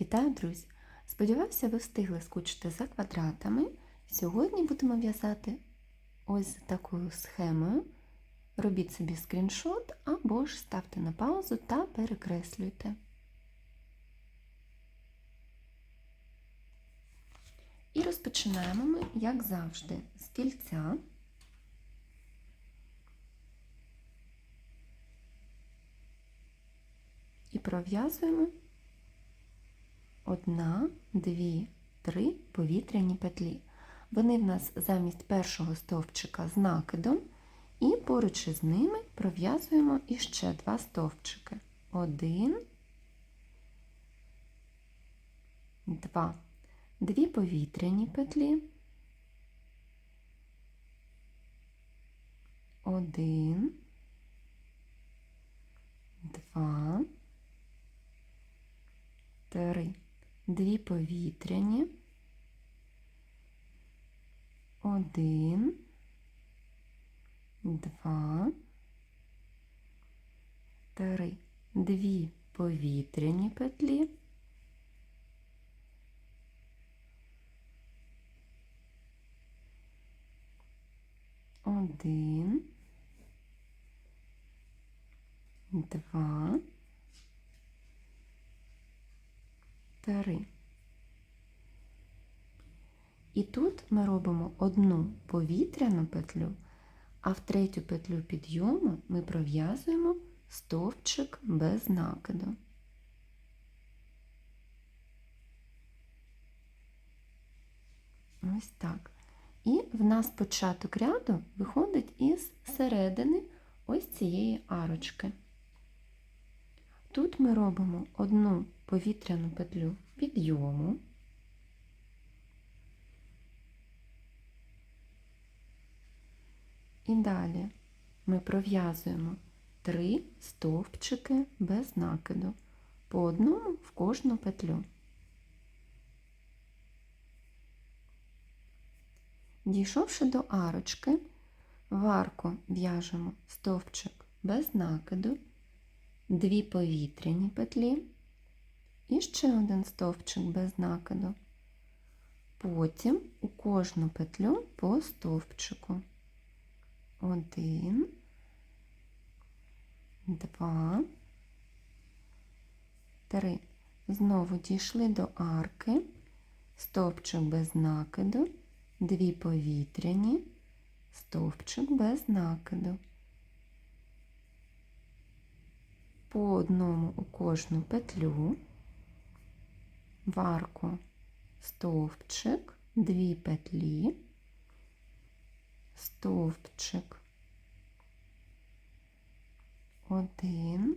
Вітаю, друзі! Сподіваюся, ви встигли скучити за квадратами. Сьогодні будемо в'язати ось такою схемою. Робіть собі скріншот або ж ставте на паузу та перекреслюйте. І розпочинаємо ми, як завжди, з кільця. І пров'язуємо одна, дві, три повітряні петлі. Вони в нас замість першого стовпчика з накидом, і поруч із ними пров'язуємо іще два стовпчики. Один, два. Дві повітряні петлі. Один, два, три. Дві повітряні. Один, два, три. Дві повітряні петлі. Один, два, три. І тут ми робимо одну повітряну петлю, а в третю петлю підйому ми пров'язуємо стовпчик без накиду. Ось так. І в нас початок ряду виходить із середини ось цієї арочки. Тут ми робимо одну повітряну петлю підйому. І далі ми пров'язуємо три стовпчики без накиду, по одному в кожну петлю. Дійшовши до арочки, в арку в'яжемо стовпчик без накиду, дві повітряні петлі і ще один стовпчик без накиду. Потім у кожну петлю по стовпчику. Один, два, три. Знову дійшли до арки, стовпчик без накиду, дві повітряні, стовпчик без накиду. По одному у кожну петлю, в арку стовпчик, дві петлі, стовпчик, один,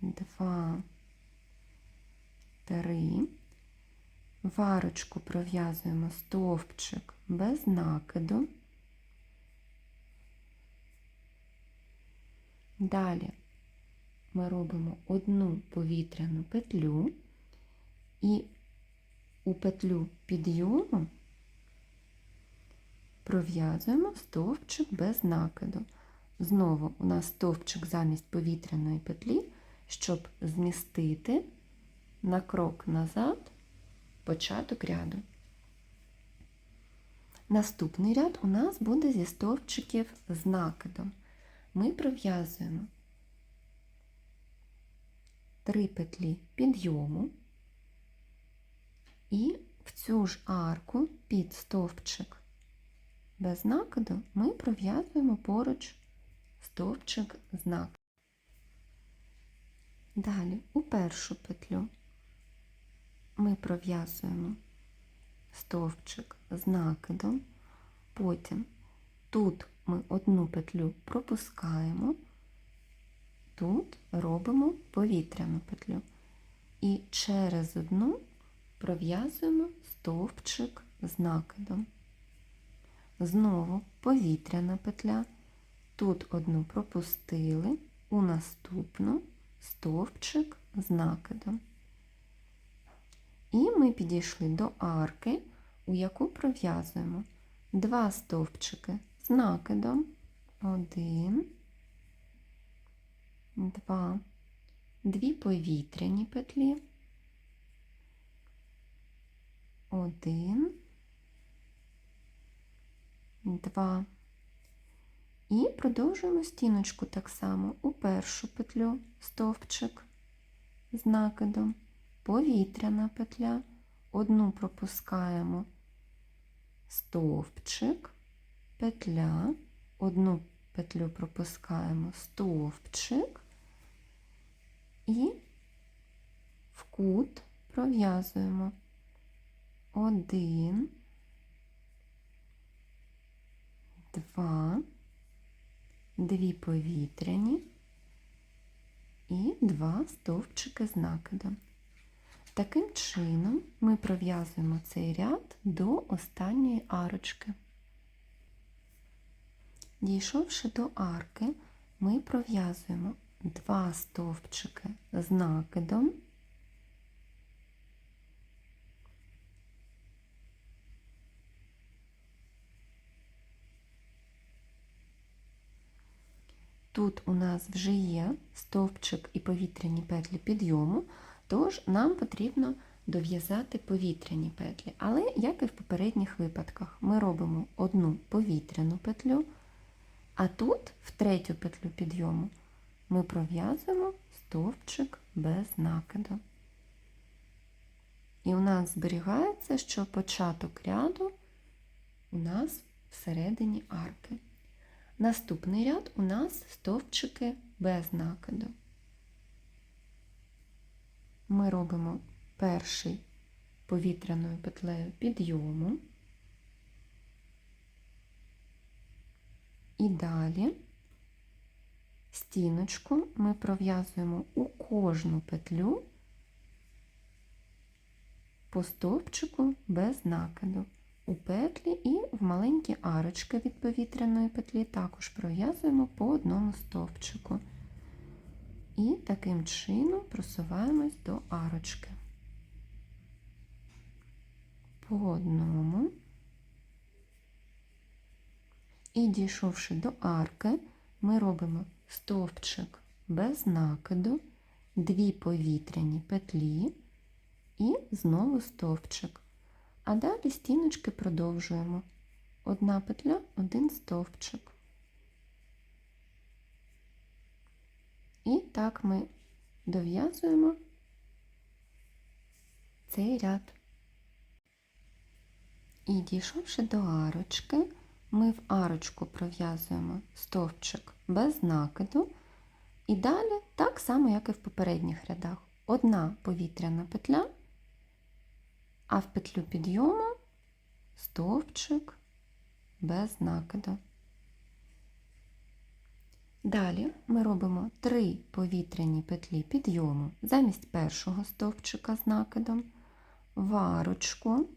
два, три. В арочку пров'язуємо стовпчик без накиду. Далі ми робимо одну повітряну петлю і у петлю підйому пров'язуємо стовпчик без накиду. Знову у нас стовпчик замість повітряної петлі, щоб змістити на крок назад початок ряду. Наступний ряд у нас буде зі стовпчиків з накидом. Ми пров'язуємо три петлі підйому. І в цю ж арку під стовпчик без накиду ми пров'язуємо поруч стовпчик з накидом. Далі у першу петлю ми пров'язуємо стовпчик з накидом, потім тут ми одну петлю пропускаємо, тут робимо повітряну петлю і через одну пров'язуємо стовпчик з накидом. Знову повітряна петля, тут одну пропустили, у наступну стовпчик з накидом. І ми підійшли до арки, у яку пров'язуємо два стовпчики з накидом. Один, два, дві повітряні петлі, Один, два. І продовжуємо стіночку так само у першу петлю стовпчик з накидом, повітряна петля, одну пропускаємо. Стовпчик, петля, одну петлю пропускаємо. Стовпчик і в кут пров'язуємо один, два, дві повітряні і два стовпчики з накидом. Таким чином ми пров'язуємо цей ряд до останньої арочки. Дійшовши до арки, ми пров'язуємо два стовпчики з накидом. Тут у нас вже є стовпчик і повітряні петлі підйому, тож нам потрібно дов'язати повітряні петлі. Але, як і в попередніх випадках, ми робимо одну повітряну петлю, а тут, в третю петлю підйому, ми пров'язуємо стовпчик без накиду. І у нас зберігається, що початок ряду у нас всередині арки. Наступний ряд у нас стовпчики без накиду. Ми робимо перший повітряною петлею підйому. І далі стіночку ми пров'язуємо у кожну петлю по стовпчику без накиду. У петлі і в маленькі арочки від повітряної петлі також пров'язуємо по одному стовпчику. І таким чином просуваємось до арочки. По одному. І дійшовши до арки, ми робимо стовпчик без накиду, дві повітряні петлі і знову стовпчик. А далі стіночки продовжуємо. Одна петля, один стовпчик. І так ми дов'язуємо цей ряд. І дійшовши до арочки, ми в арочку пров'язуємо стовпчик без накиду. І далі так само, як і в попередніх рядах. Одна повітряна петля а в петлю підйому стовпчик без накиду. Далі ми робимо три повітряні петлі підйому замість першого стовпчика з накидом, варочку,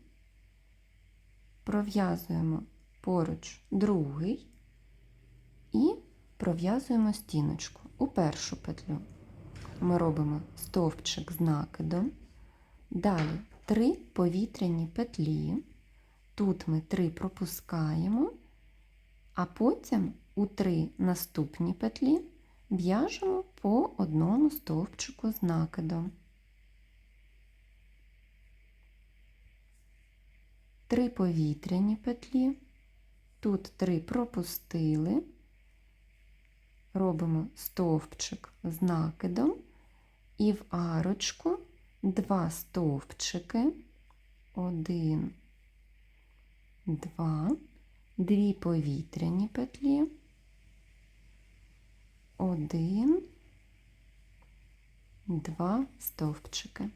пров'язуємо поруч другий і пров'язуємо стіночку. У першу петлю ми робимо стовпчик з накидом, далі три повітряні петлі. Тут ми три пропускаємо, а потім у три наступні петлі в'яжемо по одному стовпчику з накидом. Три повітряні петлі, тут три пропустили, робимо стовпчик з накидом і в арочку два стовпчики, один, два, дві повітряні петлі, один, два стовпчики.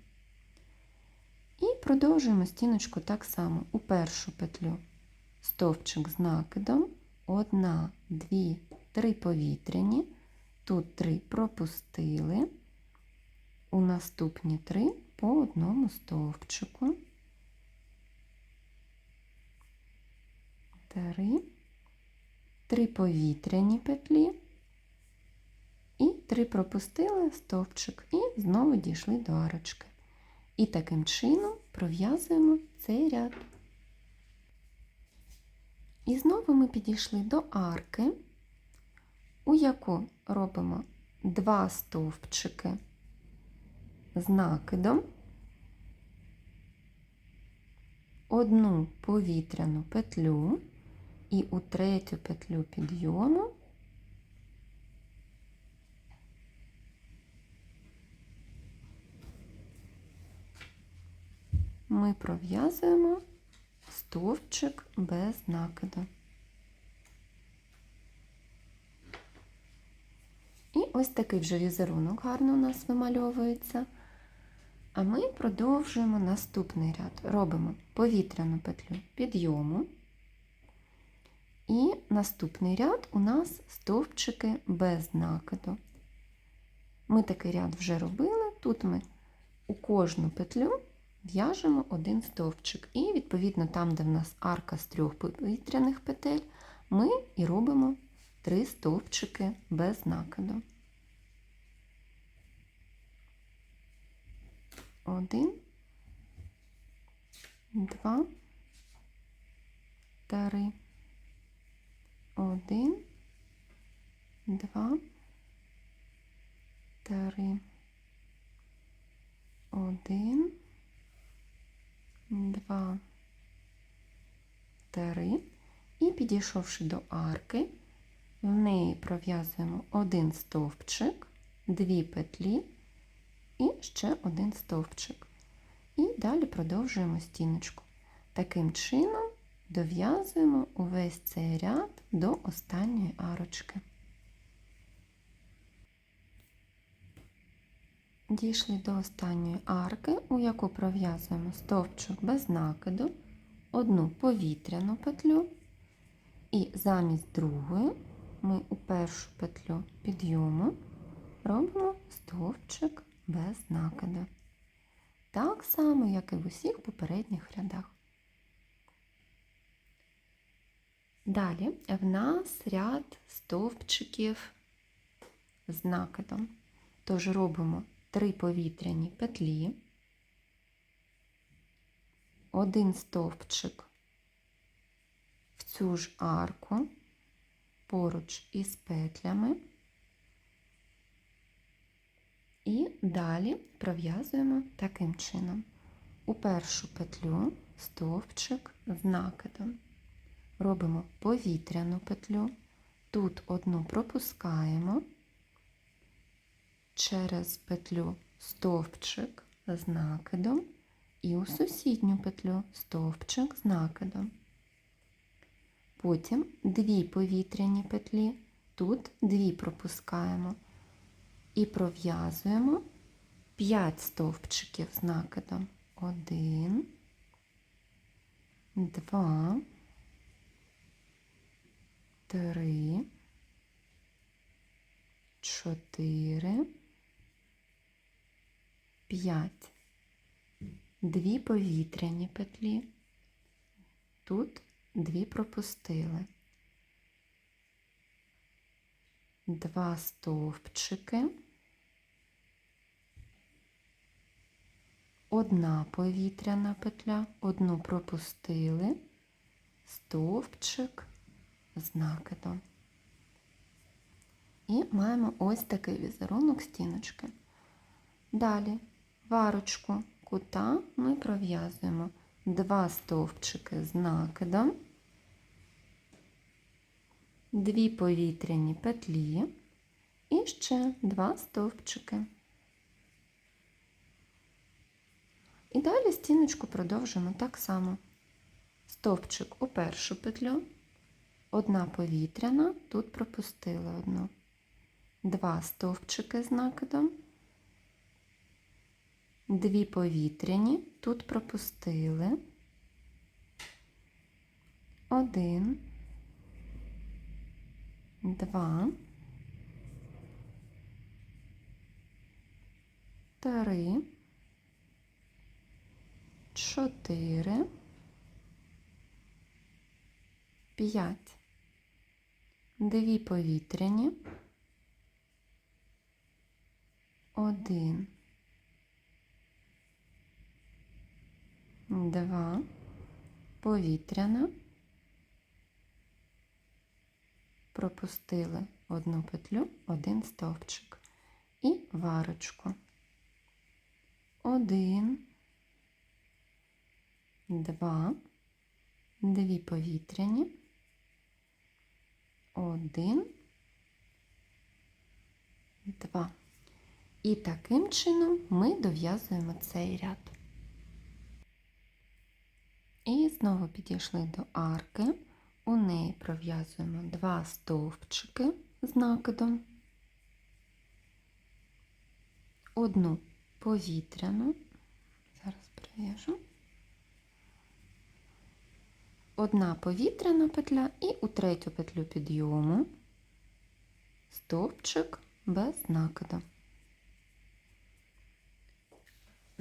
І продовжуємо стіночку так само у першу петлю. Стовпчик з накидом, одна, дві, три повітряні, тут три пропустили у наступні три по одному стовпчику. Три, три повітряні петлі і три пропустили стовпчик і знову дійшли до арочки. І таким чином пров'язуємо цей ряд. І знову ми підійшли до арки, у яку робимо два стовпчики з накидом. одну повітряну петлю і у третю петлю підйому ми пров'язуємо стовпчик без накиду. І ось такий вже візерунок гарно у нас вимальовується. А ми продовжуємо наступний ряд. Робимо повітряну петлю підйому. І наступний ряд у нас стовпчики без накиду. Ми такий ряд вже робили. Тут ми у кожну петлю в'яжемо один стовпчик. І, відповідно, там, де в нас арка з трьох повітряних петель, ми і робимо три стовпчики без накиду. Один, два, три. Один, два, три. Один, два, три. І підійшовши до арки, в неї пров'язуємо один стовпчик, дві петлі і ще один стовпчик. І далі продовжуємо стіночку. Таким чином дов'язуємо увесь цей ряд до останньої арочки. Дійшли до останньої арки, у яку пров'язуємо стовпчик без накиду, одну повітряну петлю, і замість другої ми у першу петлю підйому робимо стовпчик без накиду. Так само, як і в усіх попередніх рядах. Далі в нас ряд стовпчиків з накидом. Тож робимо три повітряні петлі, один стовпчик в цю ж арку поруч із петлями. І далі пров'язуємо таким чином. У першу петлю стовпчик з накидом. Робимо повітряну петлю, тут одну пропускаємо, через петлю стовпчик з накидом і у сусідню петлю стовпчик з накидом. Потім дві повітряні петлі, тут дві пропускаємо і пров'язуємо 5 стовпчиків з накидом. Один, два, три, чотири, п'ять. Дві повітряні петлі. Тут дві пропустили. Два стовпчики. Одна повітряна петля, одну пропустили, стовпчик з накидом. І маємо ось такий візерунок стіночки. Далі варочку кута ми пров'язуємо два стовпчики з накидом, дві повітряні петлі і ще два стовпчики. І далі стіночку продовжимо так само. Стовпчик у першу петлю, одна повітряна, тут пропустили одну, два стовпчики з накидом, дві повітряні, тут пропустили, один, два, три, чотири, п'ять, дві повітряні, один, два, повітряна, пропустили одну петлю, один стовпчик і варочку. Один, два, дві повітряні, один, два. І таким чином ми дов'язуємо цей ряд. І знову підійшли до арки. У неї пров'язуємо два стовпчики з накидом, одну повітряну, зараз прив'яжу, одна повітряна петля і у третю петлю підйому стовпчик без накиду.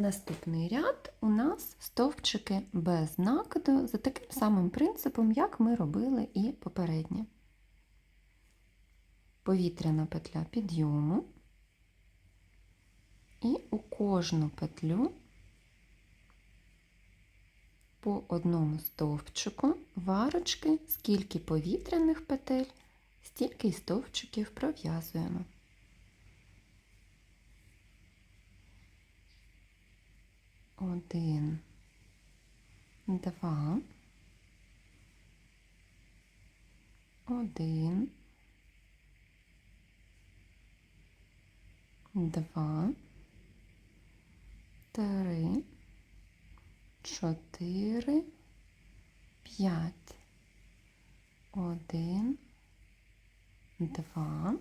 Наступний ряд у нас стовпчики без накиду за таким самим принципом, як ми робили і попереднє. Повітряна петля підйому, і у кожну петлю по одному стовпчику варочки, скільки повітряних петель, стільки й стовпчиків пров'язуємо. Один, два, один, два, три, чотири, п'ять. Один, два,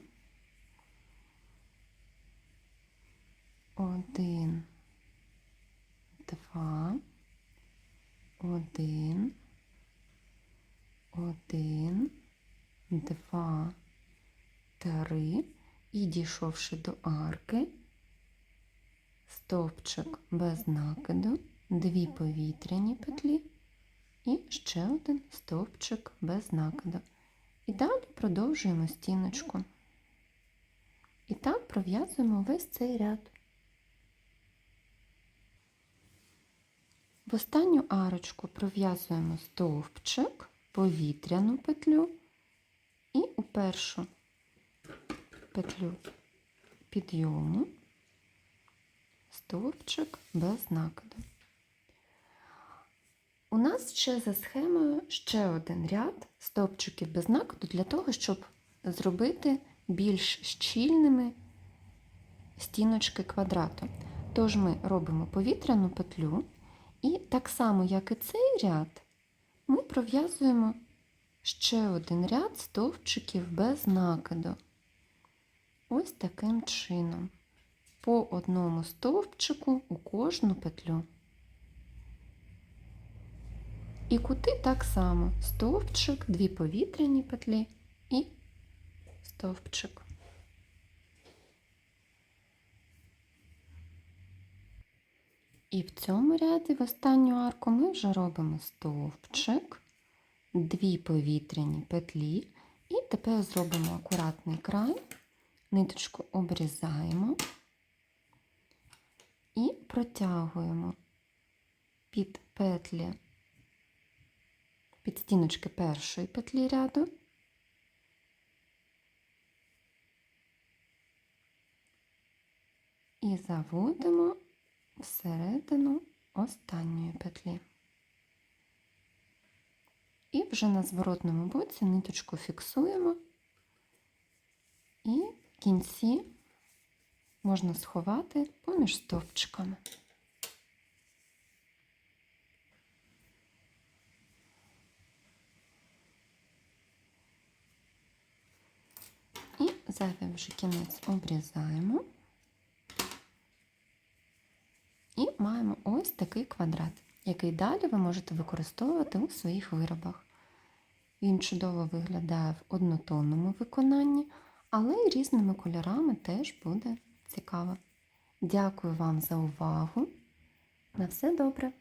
один два, один, один, два, три. І дійшовши до арки, стовпчик без накиду, дві повітряні петлі і ще один стовпчик без накиду. І далі продовжуємо стіночку. І так пров'язуємо весь цей ряд. В останню арочку пров'язуємо стовпчик, повітряну петлю і у першу петлю підйому стовпчик без накиду. У нас ще за схемою ще один ряд стовпчиків без накиду для того, щоб зробити більш щільними стіночки квадрату. Тож ми робимо повітряну петлю. І так само, як і цей ряд, ми пров'язуємо ще один ряд стовпчиків без накиду. Ось таким чином. По одному стовпчику у кожну петлю. І кути так само: стовпчик, дві повітряні петлі і стовпчик. І в цьому ряді в останню арку ми вже робимо стовпчик, дві повітряні петлі, і тепер зробимо акуратний край, ниточку обрізаємо і протягуємо під петлі, під стіночки першої петлі ряду. І заводимо всередину останньої петлі. І вже на зворотному боці ниточку фіксуємо і кінці можна сховати поміж стовпчиками. І зайвий вже кінець обрізаємо. І маємо ось такий квадрат, який далі ви можете використовувати у своїх виробах. Він чудово виглядає в однотонному виконанні, але й різними кольорами теж буде цікаво. Дякую вам за увагу. На все добре!